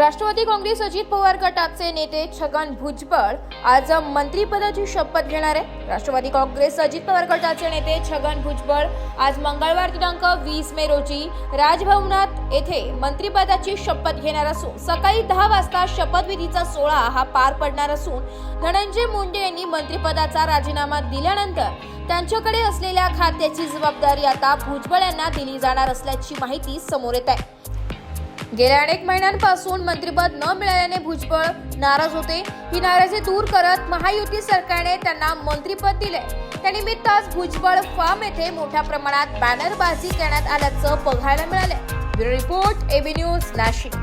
राष्ट्रवादी काँग्रेस अजित पवार गटाचे नेते छगन भुजबळ आज मंत्रीपदाची शपथ घेणार आहे राष्ट्रवादी काँग्रेस अजित पवार गटाचे नेते छगन भुजबळ आज मंगळवार दिनांक वीस मे रोजी राजभवनात येथे मंत्रिपदाची शपथ घेणार असून सकाळी दहा वाजता शपथविधीचा सोहळा हा पार पडणार असून धनंजय मुंडे यांनी मंत्रिपदाचा राजीनामा दिल्यानंतर त्यांच्याकडे असलेल्या खात्याची जबाबदारी आता भुजबळ यांना दिली जाणार असल्याची माहिती समोर येत आहे. गेल्या अनेक महिन्यांपासून मंत्रिपद न मिळाल्याने भुजबळ नाराज होते. ही नाराजी दूर करत महायुती सरकारने त्यांना मंत्रिपद दिले. त्यानिमित्त आज भुजबळ फार्म येथे मोठ्या प्रमाणात बॅनरबाजी करण्यात आल्याचं बघायला मिळालं bureau report AB news Nashik.